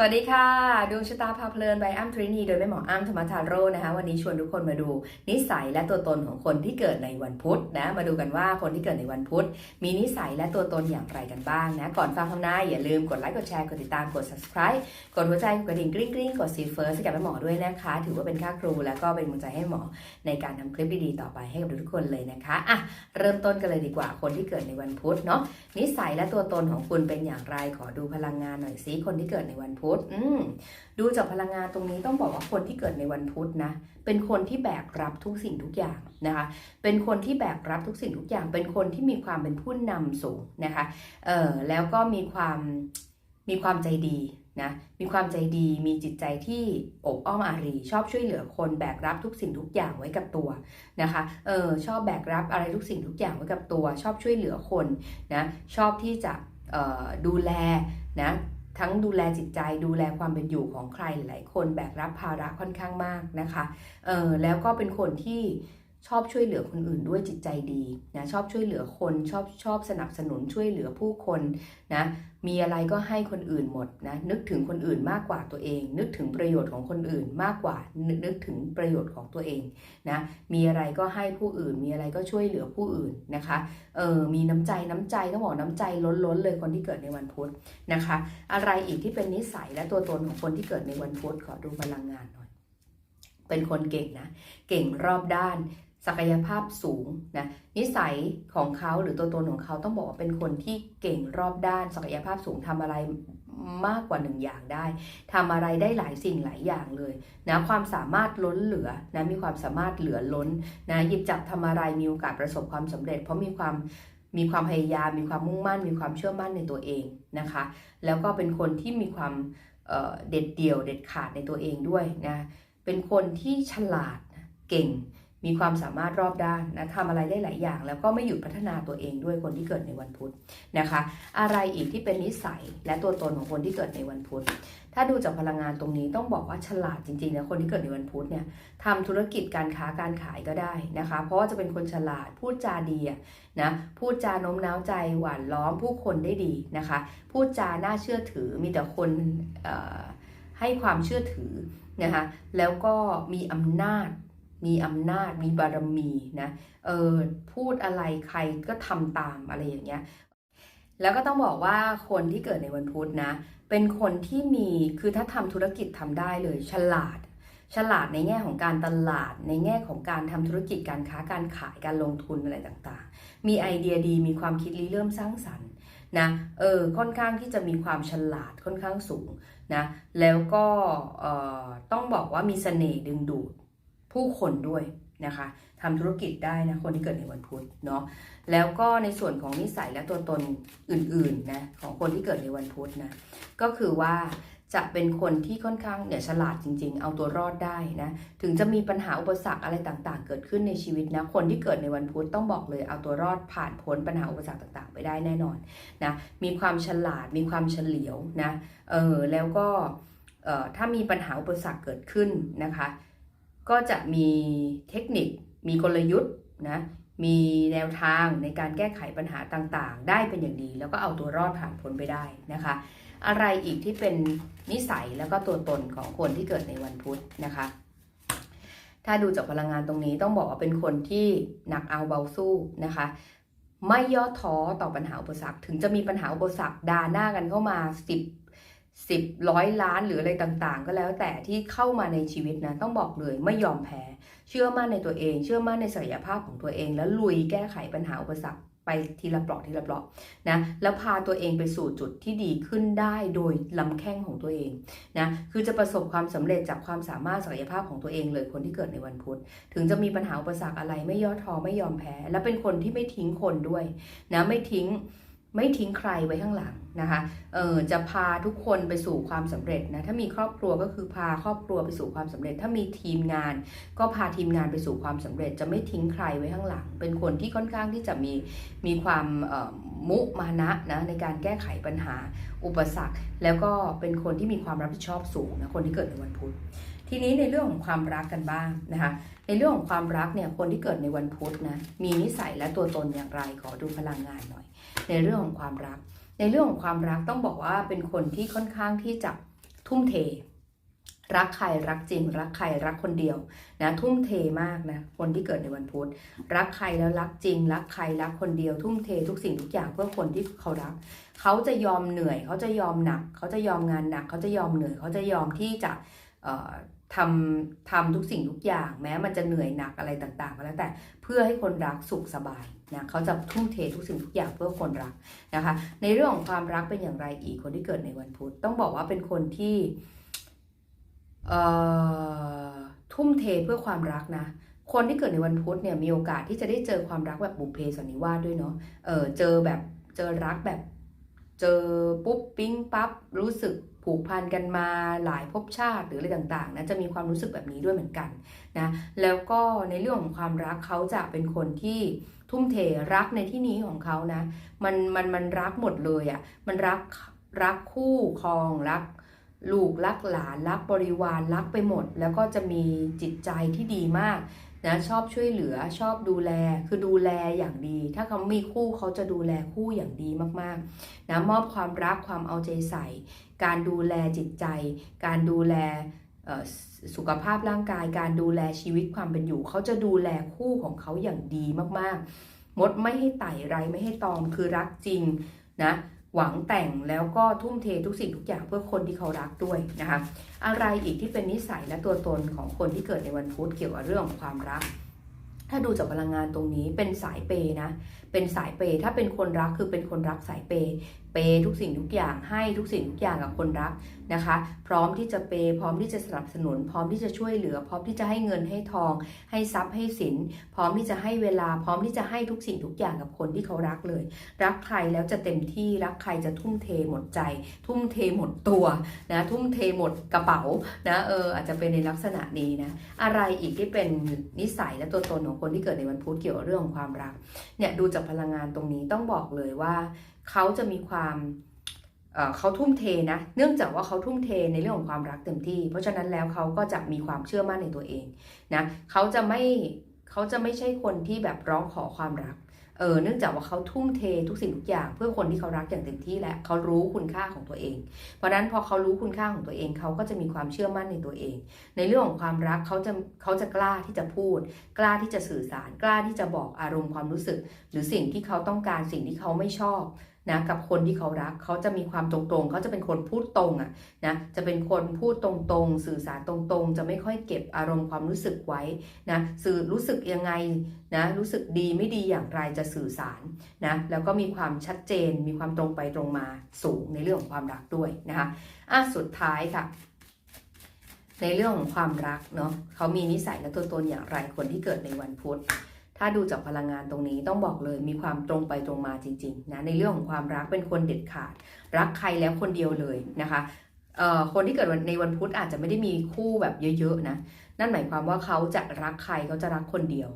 สวัสดีค่ะดวงชะตาพาเพลินใบอ้ำทรินีโดยแม่หมออ้ำธรรมทาโร่นะคะวันนี้ชวนทุกคนมาดูนิสัยและตัวตนของคนที่เกิดในวันพุธนะมาดูกันว่าคนที่เกิดในวันพุธ มีนิสัยและตัวตนอย่างไรกันบ้างนะก่อนฟังคำนายอย่าลืมกดไลค์กดแชร์กดติดตามกด subscribe กดหัวใจกดกระดิ่งกริ๊งกริ๊งกดซีเฟิร์สกับแม่หมอด้วยนะคะ ถือว่าเป็นค่าครูแล้วก็เป็นกำลังใจให้หมอในการทำคลิปดีๆต่อไปให้กับทุกคนเลยนะคะอะเริ่มต้นกันเลยดีกว่าคนที่เกิดในวันพุธเนาะนิสัยและตัวตนของคุณเป็นอย่างไรขอดูพลังงานหน่อยสิคนที่เกิดในวันพุธอืมดูจากพลังงานตรงนี้ต้องบอกว่าคนที่เกิดในวันพุธนะ เป็นคนที่แบกรับทุกสิ่งทุกอย่างนะคะ เป็นคนที่แบกรับทุกสิ่งทุกอย่าง เป็นคนที่มีความเป็นผู้นำสูงนะคะ เออแล้วก็มีความมีความใจดีนะมีความใจดี มีจิตใจที่อบอ้อมอารี ชอบช่วยเหลือคนแบกรับทุกสิ่งทุกอย่างไว้กับตัวนะคะ เออชอบแบกรับอะไรทุกสิ่งทุกอย่างไว้กับตัว ชอบช่วยเหลือคนนะ ชอบที่จะออดูแลนะ ทั้งดูแลจิตใจดูแลความเป็นอยู่ของใครหลายคนแบกรับภาระค่อนข้างมากนะคะเออแล้วก็เป็นคนที่ ชอบช่วยเหลือคนอื่นด้วยจิตใจดีนะชอบช่วยเหลือคนชอบชอบสนับสนุนช่วยเหลือผู้คนนะมีอะไรก็ให้คนอื่นหมดนะนึกถึงคนอื่นมากกว่าตัวเอง นึกถึงประโยชน์ของคนอื่นมากกว่า นึกถึงประโยชน์ของตัวเองนะมีอะไรก็ให้ผู้อื่น มีอะไรก็ช่วยเหลือผู้อื่นนะคะเออมีน้ำใจน้ำใจต้องบอกน้ำใจล้นๆเลยคนที่เกิดในวันพุธนะคะ อะไรอีกที่เป็นนิสัยและตัวตนของคนที่เกิดในวันพุธขอดูพลังงานหน่อยเป็นคนเก่งนะ เก่งรอบด้าน ศักยภาพสูงนะนิสัยของเขาหรือตัวตนของเขาต้องบอกว่าเป็นคนที่เก่งรอบด้าน ศักยภาพสูงทำอะไรมากกว่าหนึ่งอย่างได้ทำอะไรได้หลายสิ่งหลายอย่างเลยนะความสามารถล้นเหลือนะมีความสามารถเหลือล้นนะหยิบจับทำอะไรมีโอกาสประสบความสำเร็จ เพราะมีความมีความพยายามมีความมุ่งมั่น มีความเชื่อมั่นในตัวเองนะคะ แล้วก็เป็นคนที่มีความเเด็ดเดี่ยวเด็ดขาดในตัวเองด้วยนะเป็นคนที่ฉลาดเก่ง มีความสามารถรอบด้านนะทำอะไรได้หลายอย่าง แล้วก็ไม่หยุดพัฒนาตัวเองด้วยคนที่เกิดในวันพุธนะคะ อะไรอีกที่เป็นนิสัยและตัวตนของคนที่เกิดในวันพุธถ้าดูจากพลังงานตรงนี้ต้องบอกว่าฉลาดจริงๆนะคนที่เกิดในวันพุธเนี่ยทำธุรกิจการค้าการขายก็ได้นะคะ เพราะว่าจะเป็นคนฉลาดพูดจาดีนะพูดจาโน้มน้าวใจหวานล้อมผู้คนได้ดีนะคะ พูดจาน่าเชื่อถือมีแต่คนให้ความเชื่อถือนะคะแล้วก็มีอำนาจ มีอำนาจมีบารมีนะเออพูดอะไรใครก็ทำตามอะไรอย่างเงี้ยแล้วก็ต้องบอกว่าคนที่เกิดในวันพุธนะ เป็นคนที่มีคือถ้าทำธุรกิจทำได้เลย ฉลาด ฉลาดในแง่ของการตลาด ในแง่ของการทำธุรกิจการค้าการขายการลงทุนอะไรต่างๆ มีไอเดียดีมีความคิดริเริ่มสร้างสรรค์นะเออค่อนข้างที่จะมีความฉลาดค่อนข้างสูงนะแล้วก็ออต้องบอกว่ามีเสน่ห์ดึงดูด ผู้คนด้วยนะคะทำธุรกิจได้นะคนที่เกิดในวันพุธเนาะแล้วก็ในส่วนของนิสัยและตัวตนอื่นๆนะของคนที่เกิดในวันพุธนะก็คือว่าจะเป็นคนที่ค่อนข้างเนี่ยฉลาดจริง ๆ เอาตัวรอดได้นะถึงจะมีปัญหาอุปสรรคอะไรต่างๆ เกิดขึ้นในชีวิตนะคนที่เกิดในวันพุธต้องบอกเลยเอาตัวรอดผ่านพ้นปัญหาอุปสรรคต่างๆ ไปได้แน่นอนนะมีความฉลาดมีความเฉลียวนะเออแล้วก็เอ่อถ้ามีปัญหาอุปสรรคเกิดขึ้นนะคะ ก็จะมีเทคนิค มีกลยุทธ์นะมีแนวทางในการแก้ไขปัญหาต่างๆ ได้เป็นอย่างดี แล้วก็เอาตัวรอดผ่านพ้นไปได้นะคะ อะไรอีกที่เป็นนิสัยแล้วก็ตัวตนของคนที่เกิดในวันพุธนะคะ ถ้าดูจากพลังงานตรงนี้ต้องบอกว่าเป็นคนที่หนักเอาเบาสู้นะคะ ไม่ย่อท้อต่อปัญหาอุปสรรค ถึงจะมีปัญหาอุปสรรคด่าหน้ากันเข้ามาสิ สิบร้อยล้านหรืออะไรต่างๆ ก็แล้วแต่ที่เข้ามาในชีวิตนะต้องบอกเลยไม่ยอมแพ้ เชื่อมั่นในตัวเอง เชื่อมั่นในศักยภาพของตัวเอง แล้วลุยแก้ไขปัญหาอุปสรรคไปทีละเปลาะทีละเปลาะนะแล้วพาตัวเองไปสู่จุดที่ดีขึ้นได้โดยลำแข้งของตัวเองนะคือจะประสบความสำเร็จจากความสามารถศักยภาพของตัวเองเลยคนที่เกิดในวันพุธ ถึงจะมีปัญหาอุปสรรคอะไรไม่ย่อท้อไม่ยอมแพ้ และเป็นคนที่ไม่ทิ้งคนด้วยนะไม่ทิ้ง ไม่ทิ้งใครไว้ข้างหลังนะคะเออจะพาทุกคนไปสู่ความสำเร็จนะถ้ามีครอบครัวก็คือพาครอบครัวไปสู่ความสำเร็จ ถ้ามีทีมงาน ก็พาทีมงานไปสู่ความสำเร็จ จะไม่ทิ้งใครไว้ข้างหลัง เป็นคนที่ค่อนข้างที่จะมีมีความมุมานะนะในการแก้ไขปัญหาอุปสรรค แล้วก็เป็นคนที่มีความรับผิดชอบสูงนะคนที่เกิดในวันพุธทีนี้ในเรื่องของความรักกันบ้างนะคะในเรื่องของความรักเนี่ยคนที่เกิดในวันพุธนะมีนิสัยและตัวตนอย่างไรขอดูพลังงานหน่อย ในเรื่องของความรัก ในเรื่องของความรักต้องบอกว่าเป็นคนที่ค่อนข้างที่จะทุ่มเท รักใครรักจริง รักใครรักคนเดียวนะทุ่มเทมากนะคนที่เกิดในวันพุธรักใครแล้วรักจริง รักใครรักคนเดียว ทุ่มเททุกสิ่งทุกอย่างเพื่อคนที่เขารัก เขาจะยอมเหนื่อย เขาจะยอมหนัก เขาจะยอมงานหนัก เขาจะยอมเหนื่อย เขาจะยอมที่จะเอ่อ ทำทำทุกสิ่งทุกอย่าง แม้มันจะเหนื่อยหนักอะไรต่างๆก็แล้วแต่เพื่อให้คนรักสุขสบายนะเขาจะทุ่มเททุกสิ่งทุกอย่างเพื่อคนรักนะคะ ในเรื่องของความรักเป็นอย่างไรอีกคนที่เกิดในวันพุธต้องบอกว่าเป็นคนที่เอ่อทุ่มเทเพื่อความรักนะคนที่เกิดในวันพุธเนี่ยมีโอกาสที่จะได้เจอความรักแบบบุพเพสันนิวาสด้วยเนาะเออเจอแบบเจอรักแบบ เจอปุ๊บปิ๊งปั๊บรู้สึกผูกพันกันมาหลายภพชาติหรืออะไรต่างๆนะจะมีความรู้สึกแบบนี้ด้วยเหมือนกันนะแล้วก็ในเรื่องของความรักเขาจะเป็นคนที่ทุ่มเทรักในที่นี้ของเขานะมันมันมันรักหมดเลยอะ่ะมันรักรักคู่ครองรักลูกรักหลานรักบริวารรักไปหมด แล้วก็จะมีจิตใจที่ดีมาก นะชอบช่วยเหลือชอบดูแลคือดูแลอย่างดี ถ้าเขามีคู่เขาจะดูแลคู่อย่างดีมากๆนะมอบความรักความเอาใจใส่ การดูแลจิตใจ การดูแลสุขภาพร่างกาย การดูแลชีวิตความเป็นอยู่ เขาจะดูแลคู่ของเขาอย่างดีมากๆ มดไม่ให้ไต่ไรไม่ให้ตอมคือรักจริงนะ หวังแต่งแล้วก็ทุ่มเททุกสิ่งทุกอย่างเพื่อคนที่เขารักด้วยนะคะ อะไรอีกที่เป็นนิสัยและตัวตนของคนที่เกิดในวันพุธเกี่ยวกับเรื่องของความรัก ถ้าดูจากพลังงานตรงนี้เป็นสายเปย์นะ เป็นสายเปย์ถ้าเป็นคนรักคือเป็นคนรักสายเปย์เปย์ทุกสิ่งทุกอย่างให้ทุกสิ่งทุกอย่างกับคนรักนะคะ พร้อมที่จะเปย์พร้อมที่จะสนับสนุน พร้อมที่จะช่วยเหลือ พร้อมที่จะให้เงินให้ทอง ให้ทรัพย์ให้สิน พร้อมที่จะให้เวลา พร้อมที่จะให้ทุกสิ่งทุกอย่างกับคนที่เขารักเลย รักใครแล้วจะเต็มที่รักใครจะทุ่มเทหมดใจ ทุ่มเทหมดตัวนะทุ่มเทหมดกระเป๋านะเอออาจจะเป็นในลักษณะนี้นะอะไรอีกที่เป็นนิสัยและตัวตนของคนที่เกิดในวันพุธเกี่ยวกับเรื่องของความรักเนี่ยดูจากพลังงานตรงนี้ต้องบอกเลยว่า เขาจะมีความเอ่อเขาทุ่มเทนะ เนื่องจากว่าเขาทุ่มเทในเรื่องของความรักเต็มที่ เพราะฉะนั้นแล้วเขาก็จะมีความเชื่อมั่นในตัวเองนะเขาจะไม่เขาจะไม่ใช่คนที่แบบร้องขอความรัก เออเนื่องจากว่าเขาทุ่มเททุกสิ่งทุกอย่าง เพื่อคนที่เขารักอย่างเต็มที่และเขารู้คุณค่าของตัวเอง เพราะฉะนั้นพอเขารู้คุณค่าของตัวเองเขาก็จะมีความเชื่อมั่นในตัวเอง ในเรื่องของความรักเขาจะเขาจะกล้าที่จะพูด กล้าที่จะสื่อสาร กล้าที่จะบอกอารมณ์ความรู้สึก หรือสิ่งที่เขาต้องการสิ่งที่เขาไม่ชอบ นะกับคนที่เขารักเขาจะมีความตรงๆเขาจะเป็นคนพูดตรงอะ่ะนะจะเป็นคนพูดตรงๆ สื่อสารตรงๆ จะไม่ค่อยเก็บอารมณ์ความรู้สึกไว้นะสื่อรู้สึกยังไงนะรู้สึกดีไม่ดีอย่างไรจะสื่อสารนะแล้วก็มีความชัดเจน มีความตรงไปตรงมาสูงในเรื่องของความรักด้วยนะคะอะสุดท้ายค่ะในเรื่องของความรักเนาะเขามีนิสัยและตัวตนอย่างไรคนที่เกิดในวันพุธ ถ้าดูจากพลังงานตรงนี้ต้องบอกเลยมีความตรงไปตรงมาจริงๆนะในเรื่องของความรักเป็นคนเด็ดขาด รักใครแล้วคนเดียวเลยนะคะคนที่เกิดในวันพุธอาจจะไม่ได้มีคู่แบบเยอะๆนะนั่นหมายความว่าเขาจะรักใครเขาจะรักคนเดียว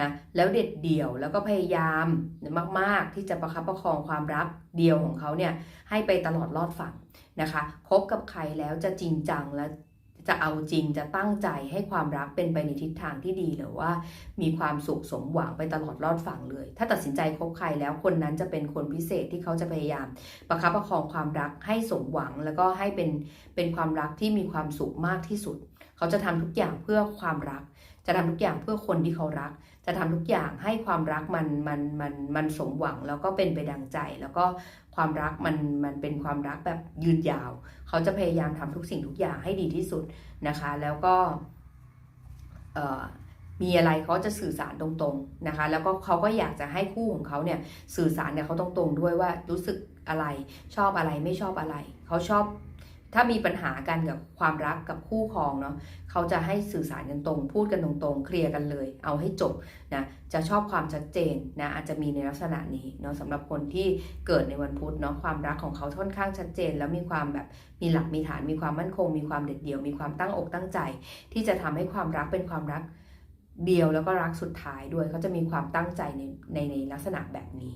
นะแล้วเด็ดเดี่ยวแล้วก็พยายามมากๆ ที่จะประคับประคองความรักเดียวของเขาเนี่ยให้ไปตลอดรอดฝั่งนะคะคบกับใครแล้วจะจริงจังและ จะเอาจริงจะตั้งใจให้ความรักเป็นไปในทิศทางที่ดีหรือว่า มีความสุขสมหวังไปตลอดรอดฝั่งเลย ถ้าตัดสินใจคบใครแล้วคนนั้นจะเป็นคนพิเศษที่เขาจะพยายามประคับประคองความรักให้สมหวังแล้วก็ให้เป็นเป็นความรักที่มีความสุขมากที่สุด เขาจะทำทุกอย่างเพื่อความรัก จะทำทุกอย่างเพื่อคนที่เขารัก จะทำทุกอย่างให้ความรักมันมันมันมันสมหวังแล้วก็เป็นไปดังใจ แล้วก็ความรักมันมันเป็นความรักแบบยืนยาว เขาจะพยายามทำทุกสิ่งทุกอย่างให้ดีที่สุดนะคะ แล้วก็เอ่อมีอะไรเขาจะสื่อสารตรงๆนะคะ แล้วก็เขาก็อยากจะให้คู่ของเขาเนี่ยสื่อสารเนี่ยเขาตรงๆด้วยว่ารู้สึกอะไรชอบอะไรไม่ชอบอะไร เขาชอบ ถ้ามีปัญหากันกับความรักกับคู่ครองเนาะเขาจะให้สื่อสารกันตรง พูดกันตรงๆ เคลียร์กันเลย เอาให้จบนะจะชอบความชัดเจนนะอาจจะมีในลักษณะนี้เนาะสำหรับคนที่เกิดในวันพุธเนาะความรักของเขาค่อนข้างชัดเจน แล้วมีความแบบมีหลักมีฐานมีความมั่นคง มีความเด็ดเดี่ยว มีความตั้งอกตั้งใจ ที่จะทำให้ความรักเป็นความรักเดียวแล้วก็รักสุดท้ายด้วยเขาจะมีความตั้งใจในในในลักษณะแบบนี้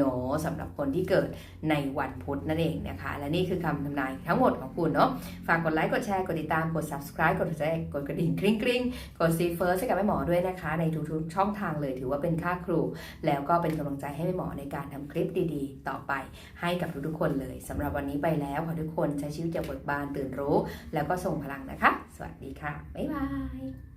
no สำหรับคนที่เกิดในวันพุธนั่นเองนะคะ และนี่คือคำทำนายทั้งหมดของคุณเนาะ ฝากกดไลค์ กดแชร์ กดติดตาม กด subscribe กดแจ้งกดกระดิ่งกริ๊งกริ๊งกด see first ให้กับแม่หมอด้วยนะคะ ในทุกๆช่องทางเลยถือว่าเป็นค่าครู แล้วก็เป็นกำลังใจให้แม่หมอในการทำคลิปดีๆ ต่อไปให้กับทุกๆคนเลยสำหรับวันนี้ไปแล้วขอทุกคนใช้ชีวิตอย่างเบิกบานตื่นรู้ แล้วก็ส่งพลังนะคะ สวัสดีค่ะ บ๊ายบาย